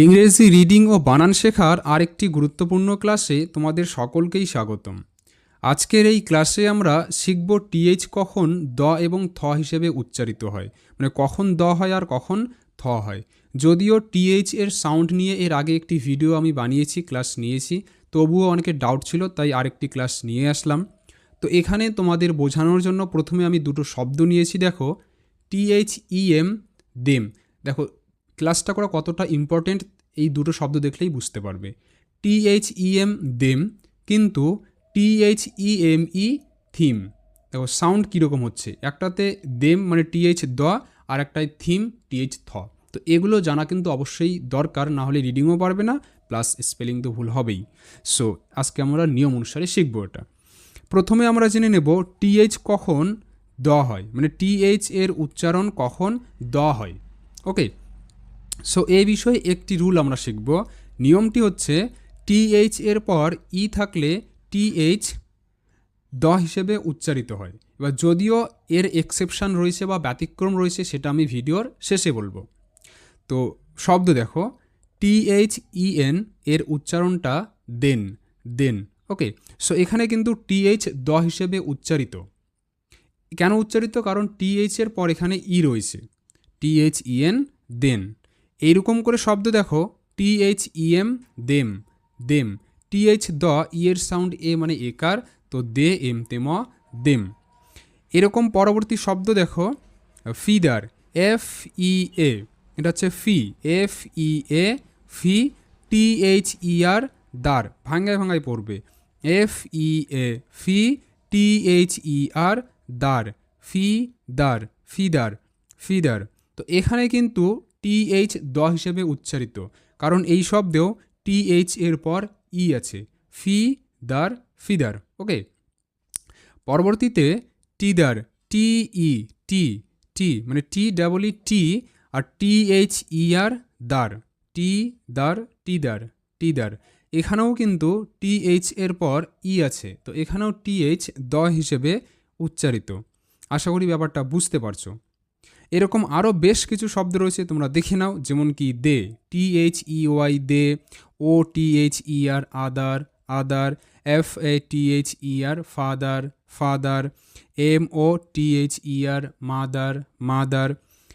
ইংরেজি রিডিং ও বানান শেখার আরেকটি গুরুত্বপূর্ণ ক্লাসে তোমাদের সকলকেই স্বাগতম। আজকের এই ক্লাসে আমরা শিখব টিএইচ কখন দ এবং থ হিসেবে উচ্চারিত হয় মানে কখন দ হয় আর কখন থ হয়। যদিও টিএইচ এর সাউন্ড নিয়ে এর আগে একটি ভিডিও আমি বানিয়েছি, ক্লাস নিয়েছি, তবুও অনেকে ডাউট ছিল, তাই আরেকটি ক্লাস নিয়ে আসলাম। তো এখানে তোমাদের বোঝানোর জন্য প্রথমে আমি দুটো শব্দ নিয়েছি, দেখো টিএইচ ইএম দেম দেখো ক্লাসটা করা কতটা ইম্পর্টেন্ট এই দুটো শব্দ দেখলেই বুঝতে পারবে। T H E M them কিন্তু T H E M E theme দেখো সাউন্ড কীরকম হচ্ছে? একটাতে দেম মানে টিএইচ দ, আর একটায় থিম টিএইচ থ। তো এগুলো জানা কিন্তু অবশ্যই দরকার, না হলে রিডিংও পারবে না প্লাস স্পেলিং তো ভুল হবেই। সো আজকে আমরা নিয়ম অনুসারে শিখব এটা। প্রথমে আমরা জেনে নেব টিএইচ কখন দ হয়। মানে টিএইচ এর উচ্চারণ কখন দ হয়। ওকে সো এই বিষয়ে একটি রুল আমরা শিখব। নিয়মটি হচ্ছে টিএইচ এর পর ই থাকলে টিএইচ দ হিসেবে উচ্চারিত হয়। এবার যদিও এর এক্সেপশন রয়েছে বা ব্যতিক্রম রয়েছে, সেটা আমি ভিডিওর শেষে বলব। তো, শব্দ দেখো। টিএইচ ইএন এর উচ্চারণটা দেন দেন ওকে সো এখানে কিন্তু টিএইচ দ হিসেবে উচ্চারিত। কেন উচ্চারিত? কারণ টিএইচ এর পর এখানে ই রয়েছে। T H E N then. এইরকম করে শব্দ দেখো T T H E M them them. T H দ ই এর সাউন্ড এ মানে একার, তো দে, এম তেম দেম। এরকম পরবর্তী শব্দ দেখো, ফিদার এফ ই এ এটা হচ্ছে ফি এফ ই এ ফি টি এইচ ই আর দার, ভাঙ্গায় ভাঙ্গায় পড়বে। এফ ই এ ফি টি এইচ ই আর দার, ফি, দার, ফিদার ফিদার। তো এখানে কিন্তু টিএইচ দ হিসেবে উচ্চারিত, কারণ এই শব্দেও টিএইচ এর পর ই আছে। ফি, দার, ফিদার, ওকে? পরবর্তীতে টিদার, টি ই, টি টি মানে টি ডাবল ই, টি, আর টি এইচ ই আর, দার। টি, দার, টিদার টিদার। এখানেও কিন্তু টি এইচ এর পর ই আছে, তো এখানেও টি এইচ দ হিসেবে উচ্চারিত। আশা করি ব্যাপারটা বুঝতে পারছ। এরকম আরও বেশ কিছু শব্দ রয়েছে, তোমরা দেখে নাও, যেমন কি they T H E Y they O T H E R other other F A T H E R father father M O T H E R mother mother,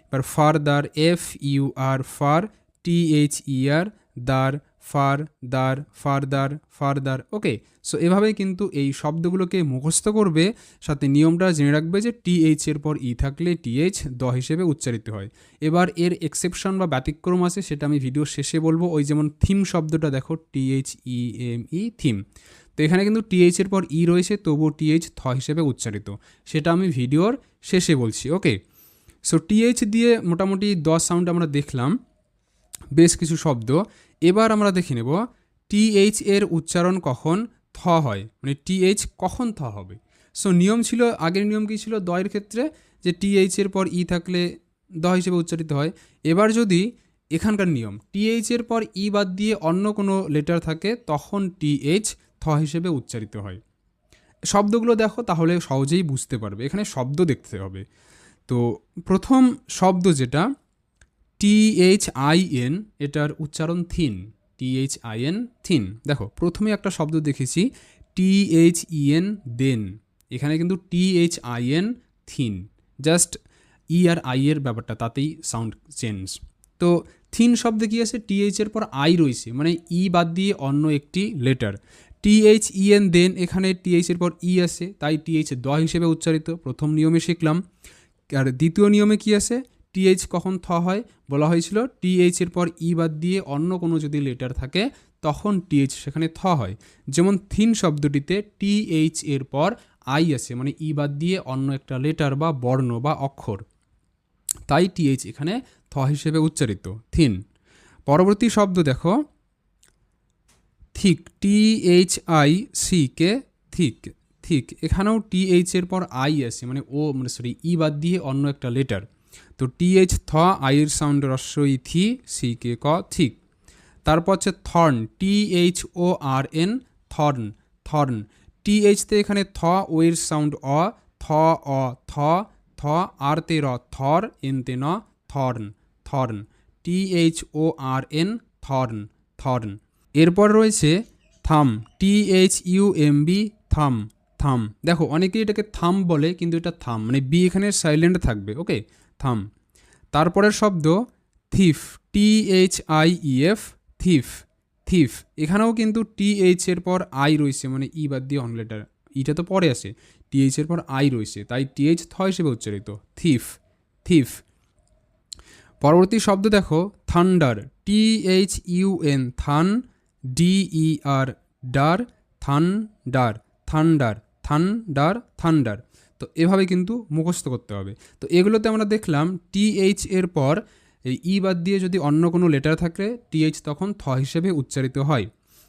এবার further F U R fur T H E R ther fur, ther, further further okay so এভাবে কিন্তু এই শব্দগুলোকে মুখস্থ করবে, সাথে নিয়মটা জেনে রাখবে যে টিএইচ এর পর ই থাকলে টিএইচ দ হিসেবে উচ্চারিত হয়। এবার এর এক্সেপশন বা ব্যতিক্রম আছে, সেটা আমি ভিডিও শেষে বলব, ওই যেমন থিম শব্দটা দেখো T H E M E theme তো এখানে কিন্তু টিএইচ এর পর ই রয়েছে, তবুও টিএইচ থ হিসেবে উচ্চারিত। সেটা আমি ভিডিওর শেষে বলছি ওকে সো টিএইচ দিয়ে মোটামুটি দশ সাউন্ড আমরা দেখলাম, বেশ কিছু শব্দ। এবার আমরা দেখে নেব টিএইচ এর উচ্চারণ কখন থ হয় মানে টিএইচ কখন থ হবে। সো নিয়ম ছিল, আগের নিয়ম কী ছিল দয়ের ক্ষেত্রে? যে টিএইচ এর পর ই থাকলে দ হিসেবে উচ্চারিত হয়। এবার যদি এখানকার নিয়ম টিএইচ এর পর ই বাদ দিয়ে অন্য কোনো লেটার থাকে, তখন টিএইচ থ হিসেবে উচ্চারিত হয়। শব্দগুলো দেখো, তাহলে সহজেই বুঝতে পারবে। এখানে শব্দ দেখতে হবে। তো, প্রথম শব্দ যেটা টিএইচ আই এন এটার উচ্চারণ thin T H I N thin. দেখো, প্রথমে একটা শব্দ দেখেছি টিএইচ ইএন দেন এখানে কিন্তু T H I N thin. Just E R I এর ব্যাপারটা, তাতেই সাউন্ড চেঞ্জ তো থিন শব্দে কী আছে? টিএইচ এর পর আই রয়েছে মানে ই বাদ দিয়ে অন্য একটি লেটার টিএইচ ইএন দেন এখানে টিএইচ এর পর ই আছে, তাই টিএইচ দ হিসেবে উচ্চারিত। প্রথম নিয়মে শিখলাম। আর দ্বিতীয় নিয়মে কি আছে? টিএইচ কখন থ হয়? বলা হয়েছিল টিএইচ এর পর ই বাদ দিয়ে অন্য কোনো যদি লেটার থাকে, তখন টিএইচ সেখানে থ হয়। যেমন থিন শব্দটিতে টিএইচ এর পর আই আছে মানে ই বাদ দিয়ে অন্য একটা লেটার বা বর্ণ বা অক্ষর। তাই টিএইচ এখানে থ হিসেবে উচ্চারিত, থিন। পরবর্তী শব্দ দেখো। Thick T H I C K thick thick. এখানেও টিএইচ এর পর আই আছে মানে ও মানে সরি ই বাদ দিয়ে অন্য একটা লেটার তো টিএইচ থ আইয়ের সাউন্ড রস্বই থি, সি কে ক, থিক। তারপর হচ্ছে thorn T H O R N thorn. Thorn টিএইচতে এখানে থ ও সাউন্ড অ, থ অ, থ থ, আর তে র, থর, এন তে ন, thorn thorn. T H O R N thorn thorn. এরপর রয়েছে thumb T H U M B thumb thumb. দেখো, অনেকেই এটাকে থাম বলে, কিন্তু এটা থাম মানে বি এখানে সাইলেন্ট থাকবে ওকে থাম। তারপরের শব্দ thief, T H I E F, thief thief. এখানেও কিন্তু টি এইচ এর পর আই রয়েছে মানে ই বাদ দিয়ে অন লেটার। ইটা তো পরে আসে। টি এইচ এর পর আই রয়েছে, তাই টি এইচ থ হিসেবে উচ্চারিত। Thief thief. পরবর্তী শব্দ দেখো, thunder, T H U N, thun, D E R, der thun der thunder thunder thunder. তো এভাবে কিন্তু মুখস্থ করতে হবে। তো এগুলোতে আমরা দেখলাম টি এইচ এর পর এই ই বাদ দিয়ে যদি অন্য কোনো লেটার থাকে টিএইচ তখন থ হিসেবে উচ্চারিত হয়।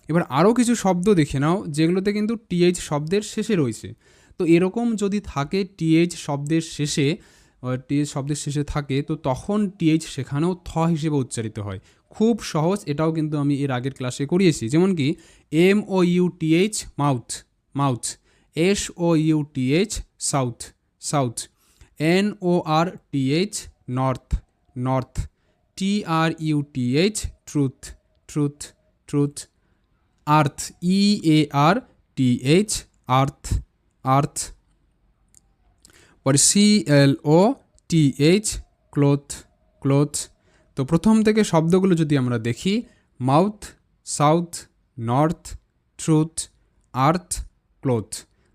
এবার আরও কিছু শব্দ দেখে নাও, যেগুলোতে কিন্তু টিএইচ শব্দের শেষে রয়েছে। তো এরকম যদি থাকে টিএইচ শব্দের শেষে টিএইচ শব্দের শেষে থাকে, তো তখন টিএইচ সেখানেও থ হিসেবে উচ্চারিত হয়। খুব সহজ, এটাও কিন্তু আমি এর আগের ক্লাসে করিয়েছি। যেমন কি, M O U T H mouth mouth. S O U T H south south N O R T H north north T R U T H truth truth truth earth E A R T H earth earth পরে C L O T H cloth cloth তো প্রথম থেকে শব্দগুলো যদি আমরা দেখি mouth south north truth earth cloth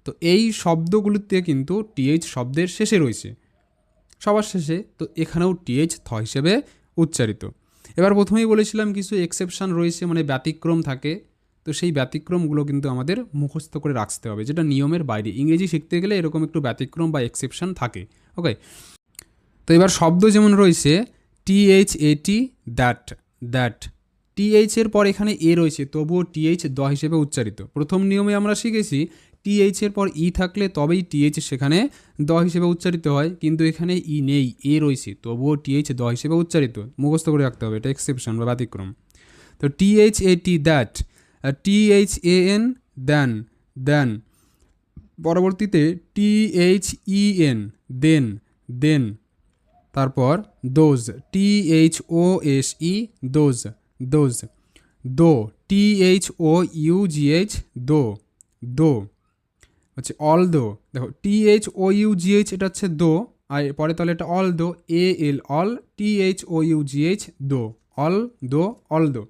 তো এই শব্দগুলোতে কিন্তু টিএইচ শব্দের শেষে রয়েছে। সবার শেষে তো এখানেও টিএইচ থ হিসেবে উচ্চারিত। এবার প্রথমেই বলেছিলাম কিছু এক্সেপশান রয়েছে মানে ব্যতিক্রম থাকে। তো সেই ব্যতিক্রমগুলো কিন্তু আমাদের মুখস্থ করে রাখতে হবে, যেটা নিয়মের বাইরে। ইংরেজি শিখতে গেলে এরকম একটু ব্যতিক্রম বা এক্সেপশান থাকে ওকে তো এবার শব্দ যেমন রয়েছে T H A T that that T H এর পর এখানে এ রয়েছে, তবুও টিএইচ দ হিসেবে উচ্চারিত। প্রথম নিয়মে আমরা শিখেছি টিএইচ এর পর ই থাকলে তবেই টিএইচ সেখানে দ হিসেবে উচ্চারিত হয়, কিন্তু এখানে ই নেই এ রয়েছে। তবুও টিএইচ দ হিসেবে উচ্চারিত। মুখস্থ করে রাখতে হবে, এটা এক্সেপশন বা ব্যতিক্রম। তো T H A T that T H A N than than পরবর্তীতে T H E N then then তারপর those T H O S E those those though T H O U G H though though. হচ্ছে although দেখো T H O U G H এটা হচ্ছে though, আর পরে তাহলে এটা although A L all T H O U G H though. Although although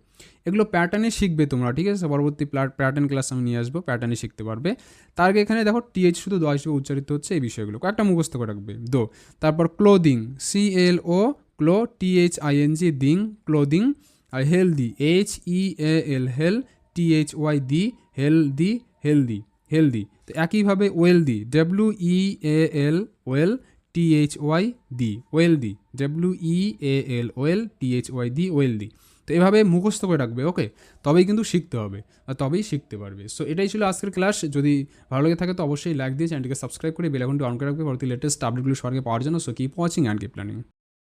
এগুলো প্যাটার্নে শিখবে তোমরা, ঠিক আছে? পরবর্তী প্যাটার্ন ক্লাস আমি নিয়ে আসব প্যাটার্নে শিখতে পারবে। তার আগে এখানে দেখো টিএইচ শুধু দ হিসেবে উচ্চারিত হচ্ছে এই বিষয়গুলো। কয়েকটা মুখস্থ করে রাখবে। দো। তারপর clothing C L O clo T H I N G thing clothing R healthy H E L hel T H Y thy healthy healthy healthy. তো একইভাবে wealthy W E A L wel T H Y thy wealthy W E A L wel T H Y thy wealthy. তো এভাবে মুখস্থ করে রাখবে, ওকে? তবেই কিন্তু শিখতে হবে আর তবেই শিখতে পারবে। সো এটাই ছিল আজকের ক্লাস। যদি ভালো লাগে থাকে তো অবশ্যই লাইক দিয়ে চ্যানেলটিকে সাবস্ক্রাইব করে বেলাকনটি অন করে রাখবে। পরবর্তী লেটেস্ট আপডেটগুলো সরকার পাওয়ার জন্য। So keep watching and keep planning